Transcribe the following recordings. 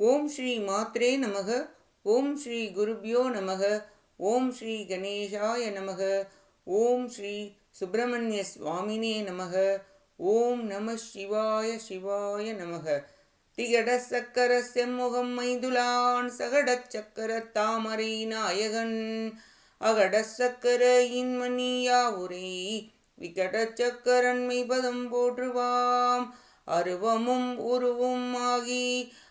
ஓம் ஸ்ரீ மாத்ரே நமக ஓம் ஸ்ரீ குருபியோ நமக ஓம் ஸ்ரீ கணேஷாய நமக ஓம் ஸ்ரீ சுப்பிரமணிய சுவாமினே நமக ஓம் நம சிவாய சிவாய நமக. திகட சக்கர செம்முகம் மைதுலான் சகட சக்கர தாமரை நாயகன். அகட சக்கர இன்மணியா உரை விகட சக்கரன்மை பதம் போற்றுவாம். அருவமும் உருவும் ஆகி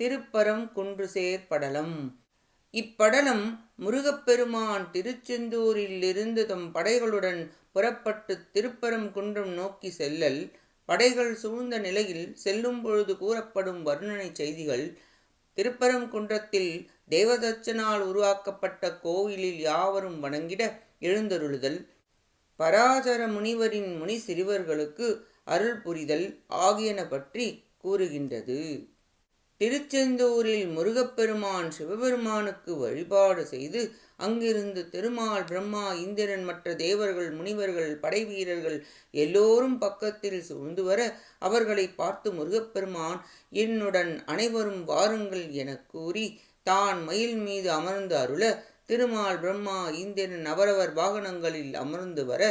திருப்பரம் குன்று சேர்ப்படலம் இப்படலம் முருகப்பெருமான் திருச்செந்தூரிலிருந்து தம் படைகளுடன் புறப்பட்டு திருப்பரம் குன்றம் நோக்கி செல்லல். படைகள் சூழ்ந்த நிலையில் செல்லும் பொழுது கூறப்படும் வர்ணனை செய்திகள் திருப்பரம் குன்றத்தில் தேவதச்சனால் உருவாக்கப்பட்ட கோவிலில் யாவரும் வணங்கிட எழுந்தருளுதல். பராசர முனிவரின் முனி சிறுவர்களுக்கு அருள் புரிதல் ஆகியன பற்றி கூறுகின்றது. திருச்செந்தூரில் முருகப்பெருமான் சிவபெருமானுக்கு வழிபாடு செய்து அங்கிருந்து திருமால் பிரம்மா இந்திரன் மற்ற தேவர்கள் முனிவர்கள் படை வீரர்கள் எல்லோரும் பக்கத்தில் சூழ்ந்து வர அவர்களை பார்த்து முருகப்பெருமான் என்னுடன் அனைவரும் வாருங்கள் என கூறி தான் மயில் மீது அமர்ந்து அருள திருமால் பிரம்மா இந்திரன் அவரவர் வாகனங்களில் அமர்ந்து வர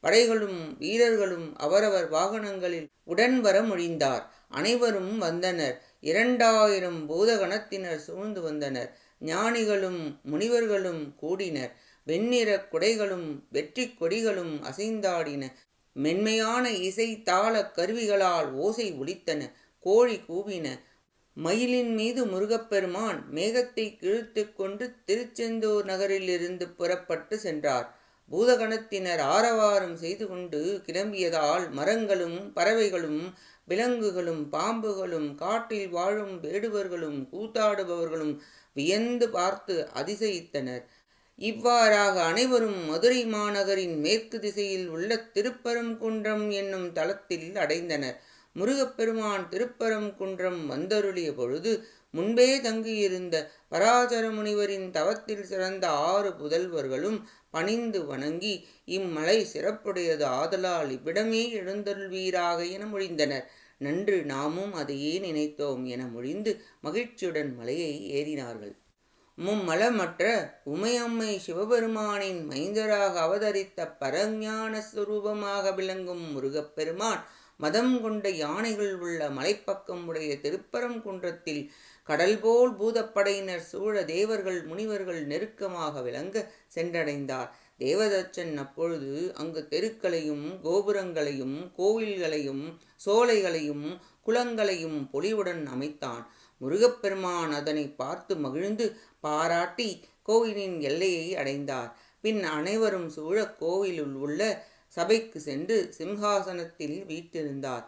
படைகளும் வீரர்களும் அவரவர் வாகனங்களில் உடன் வர முடிந்தார் அனைவரும் வந்தனர். இரண்டாயிரம் பூதகணத்தினர் சூழ்ந்து வந்தனர். ஞானிகளும் முனிவர்களும் கூடினர். வெண்ணிற குடைகளும் வெற்றி கொடிகளும் அசைந்தாடின. மென்மையான இசை தாள கருவிகளால் ஓசை ஒலித்தன. கோழி கூவின. மயிலின் மீது முருகப்பெருமான் மேகத்தை கிழித்து கொண்டு திருச்செந்தூர் நகரிலிருந்து புறப்பட்டு சென்றார். பூதகணத்தினர் ஆரவாரம் செய்து கொண்டு கிளம்பியதால் மரங்களும் பறவைகளும் விலங்குகளும் பாம்புகளும் காட்டில் வாழும் வேடுவர்களும் கூத்தாடுபவர்களும் வியந்து பார்த்து அதிசயித்தனர். இவ்வாறாக அனைவரும் மதுரை மாநகரின் மேற்கு திசையில் உள்ள திருப்பரங்குன்றம் என்னும் தலத்தில் அடைந்தனர். முருகப்பெருமான் திருப்பரங்குன்றம் வந்தருளிய பொழுது முன்பே தங்கியிருந்த பராசர முனிவரின் தவத்தில் சிறந்த ஆறு புதல்வர்களும் பணிந்து வணங்கி இம்மலை சிறப்புடையது ஆதலால் இவ்விடமே எழுந்தருள்வீராக என மொழிந்தனர். நன்று நாமும் அதையே நினைத்தோம் என மொழிந்து மகிழ்ச்சியுடன் மலையை ஏறினார்கள். மும்மலமற்ற உமையம்மை சிவபெருமானின் மைந்தராக அவதரித்த பரஞான சுரூபமாக விளங்கும் முருகப்பெருமான் மதம் கொண்ட யானைகள் உள்ள மலைப்பக்கம் உடைய திருப்பரங்குன்றத்தில் கடல் போல் பூதப்படையினர் சூழ தேவர்கள் முனிவர்கள் நெருக்கமாக விளங்க சென்றடைந்தார். தேவதச்சன் அப்பொழுது அங்கு தெருக்களையும் கோபுரங்களையும் கோவில்களையும் சோலைகளையும் குளங்களையும் பொலிவுடன் அமைத்தான். முருகப்பெருமான் அதனை பார்த்து மகிழ்ந்து பாராட்டி கோவிலின் எல்லையை அடைந்தார். பின் அனைவரும் சூழ கோவிலுள் உள்ள சபைக்கு சென்று சிம்ஹாசனத்தில் வீற்றிருந்தார்.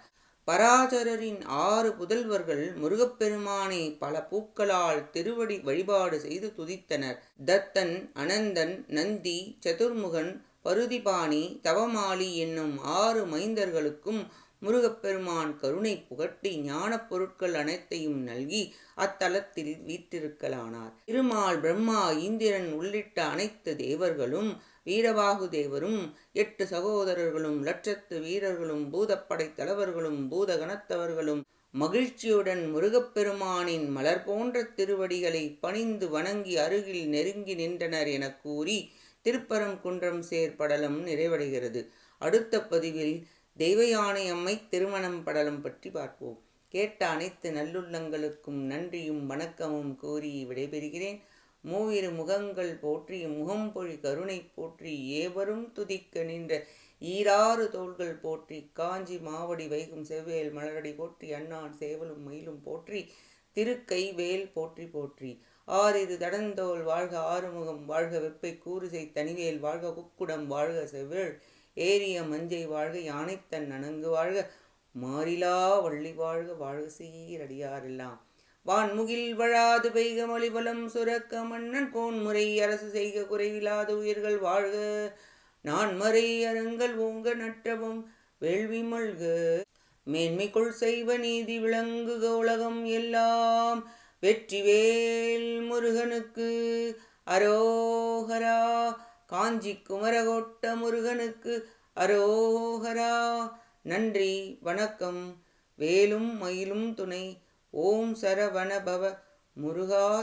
பராசரரின் ஆறு புதல்வர்கள் முருகப்பெருமானை பல பூக்களால் திருவடி வழிபாடு செய்து துதித்தனர். தத்தன் அனந்தன் நந்தி சதுர்முகன் பருதிபாணி தவமாலி என்னும் ஆறு மைந்தர்களுக்கும் முருகப்பெருமான் கருணை புகட்டி ஞானப் பொருட்கள் அனைத்தையும் நல்கி அத்தலத்தில் வீற்றிருக்கலானார். திருமால் பிரம்மா இந்திரன் உள்ளிட்ட அனைத்து தேவர்களும் வீரபாகு தேவரும் எட்டு சகோதரர்களும் லட்சத்து வீரர்களும் பூதப்படை தலைவர்களும் பூதகணத்தவர்களும் மகிழ்ச்சியுடன் முருகப்பெருமானின் மலர் போன்ற திருவடிகளை பணிந்து வணங்கி அருகில் நெருங்கி நின்றனர் என கூறி திருப்பரம் குன்றம் சேர்படலம் நிறைவடைகிறது. அடுத்த பதிவில் தெய்வயானை அம்மை திருமணம் படலம் பற்றி பார்ப்போம். கேட்ட அனைத்து நல்லுள்ளங்களுக்கும் நன்றியும் வணக்கமும் கூறி விடைபெறுகிறேன். மூவிரு முகங்கள் போற்றி முகம்பொழி கருணை போற்றி ஏவரும் துதிக்க நின்ற ஈராறு தோள்கள் போற்றி காஞ்சி மாவடி வைகும் செவ்வேல் மலரடி போற்றி அண்ணான் சேவலும் மயிலும் போற்றி திருக்கை வேல் போற்றி போற்றி. ஆறிரு தடந்தோல் வாழ்க ஆறுமுகம் வாழ்க வெப்பை கூறுசை தனிவேல் வாழ்க குக்குடம் வாழ்க செவ்வேள். ஏரிய மஞ்சை வாழ்க யானைத்தன் நனங்கு வாழ்க மாறிலா வள்ளி வாழ்க வாழ்க சீரடியாரெல்லாம். வான்முகில் வழாது பெய்க மொழிபலம் சுரக்க மன்னன் கோன்முறை அரசு செய்க குறைவிலாத உயிர்கள் வாழ்க. நான் மறை அரங்கள் ஓங்க நற்றவும் வேள்வி மல்க. மேன்மைக்குள் செய்வ நீதி விளங்குக உலகம் எல்லாம். வெற்றிவேல் முருகனுக்கு அரோகரா காஞ்சி குமரகோட்ட முருகனுக்கு அரோகரா. நன்றி வணக்கம். வேலும் மயிலும் துணை. ஓம் சரவணபவ முருகா